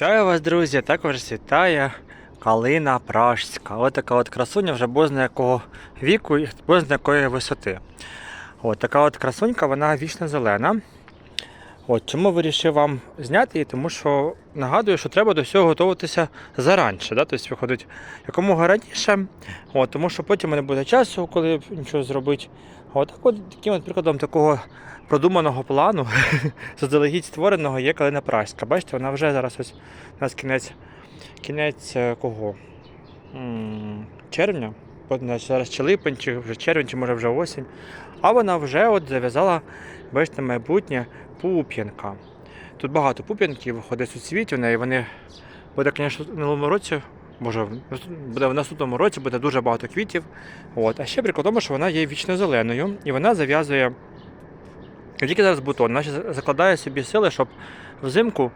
Вітаю вас, друзі! Також вітає калина пражська. Ось така от красуня вже бозна якого віку і бозна якої висоти. От така от красунька, вона вічно зелена. От, чому вирішив вам зняти її? Тому що нагадую, що треба до всього готуватися заранше. Да? Тобто виходить якомога раніше, от, тому що потім не буде часу, коли нічого зробити. От, так от таким от прикладом такого продуманого плану, заздалегідь створеного, є калина пражська. Бачите, вона вже зараз ось у нас кінець, кінець е, кого? Червня. Зараз чи липень, чи вже червень, чи може вже осінь. А вона вже от зав'язала, бачите, майбутнє пуп'янка. Тут багато пуп'янків виходить у світі в неї. Вони буде, звісно, в минулому році. Може, буде в наступному році буде дуже багато квітів. От. А ще прикол тому, що вона є вічно зеленою і вона зав'язує тільки зараз бутон, вона закладає собі сили, щоб взимку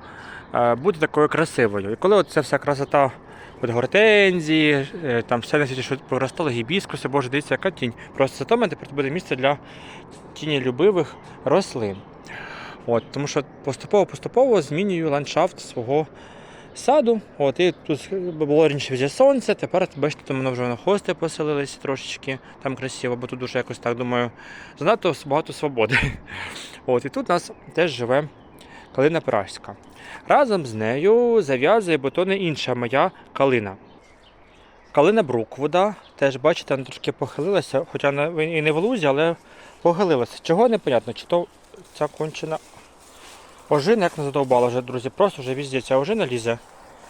е, бути такою красивою. І коли от ця вся красота от гортензії, е, там все на світі, що проростало, гібіскуси, боже, дивіться, яка тінь. Просто тепер буде місце для тінілюбивих рослин. От, тому що поступово-поступово змінюю ландшафт свого саду. От, і тут було раніше вже сонце, тепер бачите, там воно вже на хости поселилися трошечки, там красиво, бо тут дуже якось так думаю, занадто багато свободи. От, і тут у нас теж живе калина пражська. Разом з нею зав'язує бутони інша моя калина. Калина Бруквуда, теж бачите, вона трошки похилилася, хоча і не в лузі, але похилилася. Чого непонятно, чи то ця кончена ожина, як не задовбала вже, друзі, просто вже везде ця ожина лізе.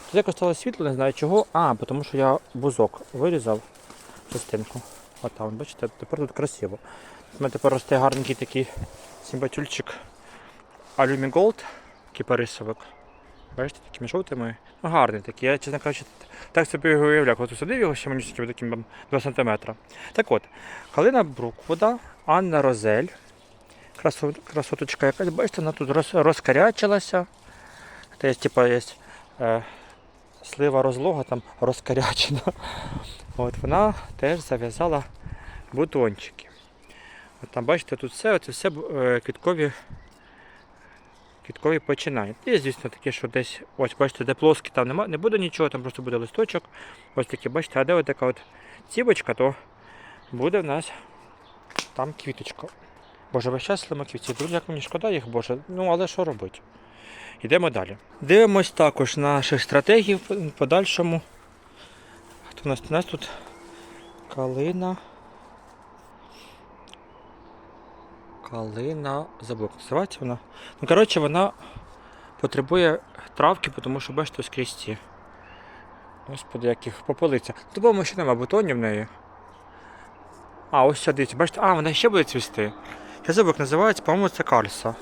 Тут якось стало світло, не знаю чого. А, тому що я бузок вирізав частинку. От там, бачите, тепер тут красиво. У мене тепер росте гарненький такий симпатюльчик Alumi Gold, кіпарисовик. Бачите, такими жовтими. Ну, гарний такий. Я, чесно кажучи, так собі його уявляв. Коли садив його ще мені таким там, 2 см. Так от, Калина Бруквуда, Анна Розель. Красоточка якась, бачите, вона тут роз, розкарячилася. Це є, типа, є е, слива розлога, там розкарячена. От вона теж зав'язала бутончики. От там бачите, тут все, це все е, квіткові, квіткові починання. Є, звісно, таке, що десь, ось бачите, де плоскі, там нема, не буде нічого, там просто буде листочок. Ось таке, бачите, а де ось така от цівочка, то буде в нас там квіточка. Боже, весь час слимаківці. Друзі, як мені шкода їх, Боже. Ну, але що робити? Йдемо далі. Дивимось також наших стратегів в подальшому. Хто у нас? У нас тут калина. Калина. Забув, називається вона. Ну, коротше, вона потребує травки, тому що бачите, скрізь ці. Господи, як їх попелиться. Тобто ще нема бутонів в неї. А, ось сюди, бачите, а, вона ще буде цвісти. Я забув, як називається, по-моєму, це Карса.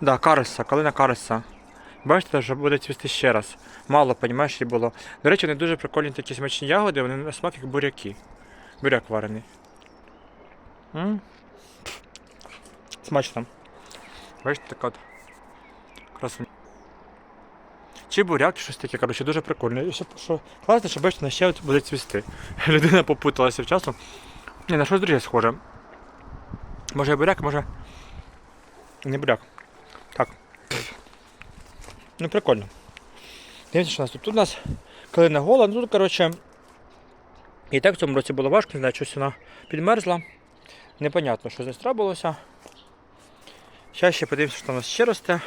Да, Карса, калина Карса. Бачите, вже буде цвісти ще раз. Мало, понімаєш, і було. До речі, вони дуже прикольні такі смачні ягоди, вони на смак як буряки. Буряк варений. М? Смачно. Бачите, така от красуня. Чи буряк, чи щось таке, коротше, дуже прикольно. І ще, що класно, що бачите, ще от буде цвісти. Людина попуталася в часу. Ні, на щось друге схоже. Може буряк, може. Не буряк. Так. Ну прикольно. Дивіться, що у нас тут. Тут у нас калина гола, ну тут, коротше. І так в цьому році було важко, не знаю, щось вона підмерзла. Непонятно, що з нею трапилося. Зараз ще подивимося, що у нас ще росте.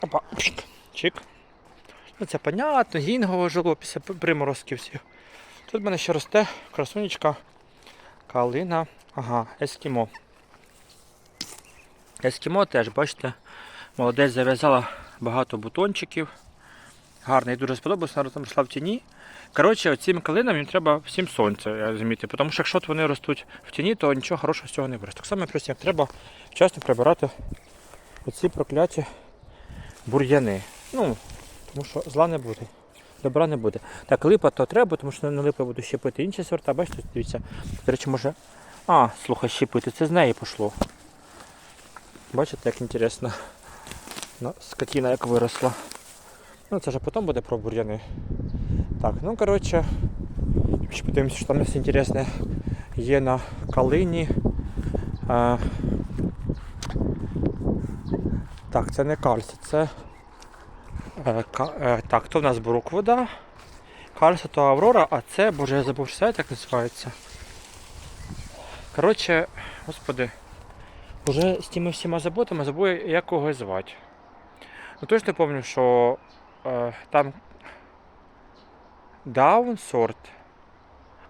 Опа, чик. Чик. Ну це понятно, гінгово жило після приморозків всіх. Тут в мене ще росте красунечка. Калина. Ага, ескімо. Ескімо теж, бачите, молодець зав'язала багато бутончиків. Гарний, дуже сподобався, вона там росла в тіні. Коротше, цим калинам їм треба всім сонце, я розумієте. Тому що якщо вони ростуть в тіні, то нічого хорошого з цього не виросте. Так само просто як треба вчасно прибирати оці прокляті бур'яни. Ну, тому що зла не буде. Добра не буде. Так, липа то треба, тому що на липи буду щепити інші сорта. Бачите, дивіться. До речі, може. А, слухай, щепити, це з неї пішло. Бачите, як інтересно. Ну, скотина як виросла. Ну це вже потім буде про бур'яни. Так, ну коротше. Ще подивимося, що там нас інтересне є на калині. А, так, це не кальцій, це Е, е, так, то в нас Бруквода, Кальса то Аврора, а це, боже, я забув, що як називається. Коротше, господи, вже з тими всіма заботами забув, як кого звати. Ну точно пам'ятаю, що е, там даун сорт,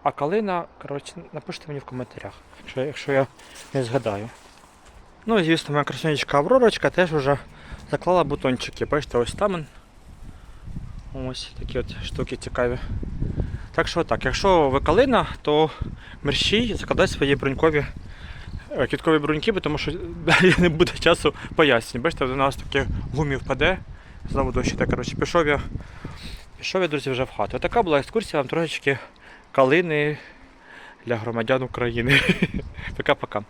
а калина, коротше, напишіть мені в коментарях, якщо, якщо я не згадаю. Ну звісно, моя красунечка Авророчка теж вже заклала бутончики. Бачите, ось там. Ось такі от штуки цікаві. Так що так, якщо ви калина, то мерщій закладайте свої брунькові е, квіткові бруньки, тому що далі не буде часу пояснень. Бачите, до нас таке гумі впаде. Знову дощ іде. Коротше, пішов я, пішов я, друзі, вже в хату. Така була екскурсія вам трошечки калини для громадян України. Пока-пока.